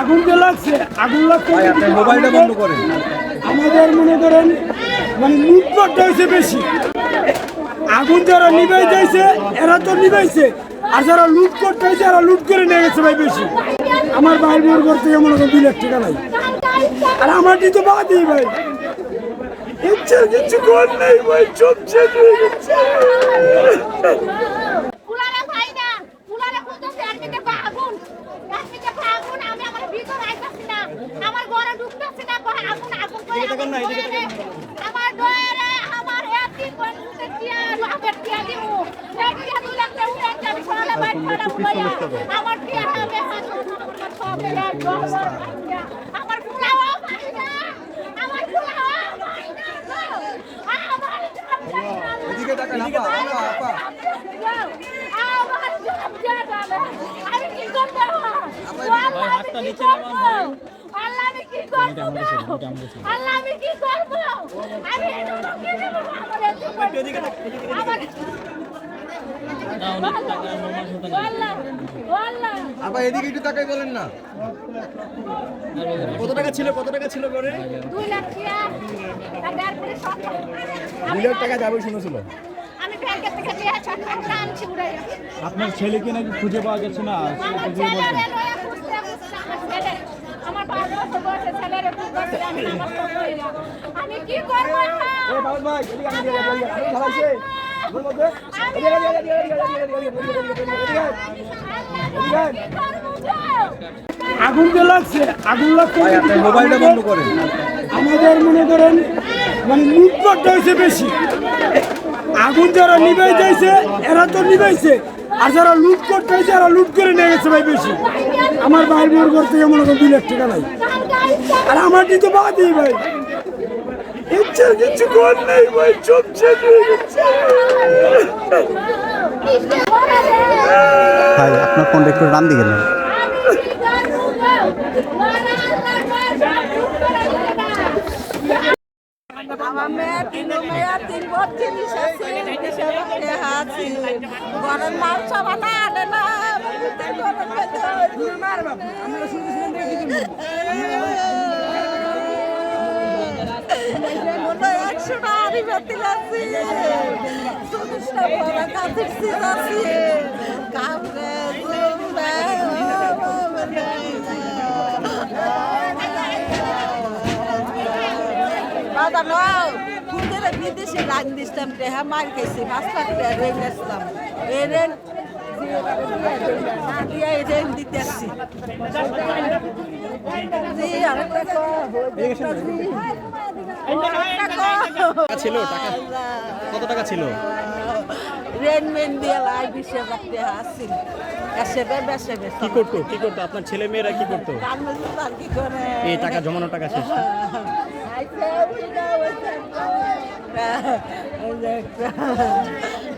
আগুন যে লাগছে আগুন লাগছে মোবাইলটা বন্ধ করেন। আমাদের মনে করেন মানে লুটপাটটা হয়েছে বেশি। আগুন যারা নিভাই যাইছে এরা তো নিভাইছে। আর যারা লুট করতে হয়েছে এরা লুট করে নিয়ে গেছে ভাই বেশি। আমার ভাই বোর থেকে মনে করেন দুই লাখ টাকা নাই। আর আমারটি তো বাদই ভাই। ইচ্ছা কিছু কর নেই ভাই শেষ হয়ে গেছে কুলারে ভাই না কুলারে খুঁজতেছে এর দিকে আগুন এর দিকে আগুন আমি আমার ভিতর আইতাছি না আমার ঘরে ঢুকতেছি না ঘরে আগুন আগুন করে আমার দয়ারে আমার দয়ারে আমার এক দিন বন্ধুতে টিয়া লাভের টিয়া দিমু এক টিয়া দুই লাখ টাকা উড়ে যাবে সরালে বাইর করে। উড়াইয়া আমার টিয়া হবে হাত সব এক আমার কুলাও আমার না আমার এদিকে তাকান আপা আপা আমার জব জানাবে আমি কি করব? আল্লাহ আমি কি করব আল্লাহ আমি কি করব আল্লাহ আমি কি করব? আমি এগুলো কি দেব? আমার আল্লাহ আল্লাহ এদিকে একটু তাকাই বলেন না। কত টাকা ছিল কত টাকা ছিল করে দুই লাখ টাকা। যাবে শুনেছিল আপনার ছেলেকে নাকি খুঁজে পাওয়া যাচ্ছে না আমার ছেলেরে লয়ে খুঁজতে খুঁজতে আমার ছেলে খুঁজতে আমি আমার সব কইরা। আমি কি করব আগুন যে লাগছে আগুন লাগছে। মোবাইলটা বন্ধ করেন। আমাদের মনে করেন মানে লুটপাটটা হয়েছে বেশি। আগুন যারা নিভাই যাইছে এরা তো নিভাইছে। আর যারা লুট করতে হয়েছে এরা লুট করে নিয়ে গেছে ভাই বেশি। আমার ভাই বোর ঘর থেকে মনে করেন দুই লাখ টাকা নাই। আর আমারটি তো বাদই ভাই। ইচ্ছা কিছু কর নেই ভাই চোখ শেষ হয়ে গেছে ভাই আপনার ফোনটা একটু রান দিকে নেন। আমার মেয়ে তিন মেয়ে তিন বছর আমার ভিতরে ঘরের মধ্যে মনে হয় একশো টাকা বাতিল আছে চল্লিশটা বড় কাঁচের সিজ আছে কাপড়ে দাদা দিতে ছিল টাকা। কত টাকা ছিল? রেন মেন দিয়ে লাই বিশ টাকা আসছিল কি করতো কি করতো? আপনার ছেলে মেয়েরা কি করতো? এই টাকা জমানো শেষ।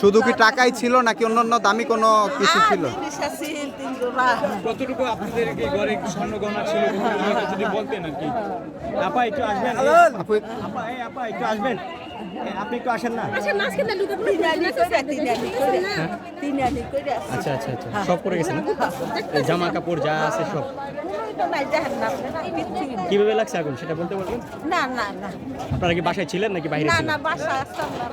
শুধু কি টাকাই ছিল নাকি অন্যান্য দামি কোনো কিছু ছিল? তিন জোড়া। কতটুকু আপনাদের কি ঘরে স্বর্ণ গহনা ছিল যদি বলতেন আর কি। আপা একটু আসবেন? আপু আপা এই আপা একটু আসবেন? আপনি একটু আসেন না? কইরা আছে। আচ্ছা আচ্ছা আচ্ছা। সব পড়ে গেছে না? এই জামা কাপড় যা আছে সব। কীভাবে লাগছে আগুন সেটা বলতে পারবেন? না না না। আপনারা কি বাসায় ছিলেন নাকি বাইরে না না বাসা আসতাম না।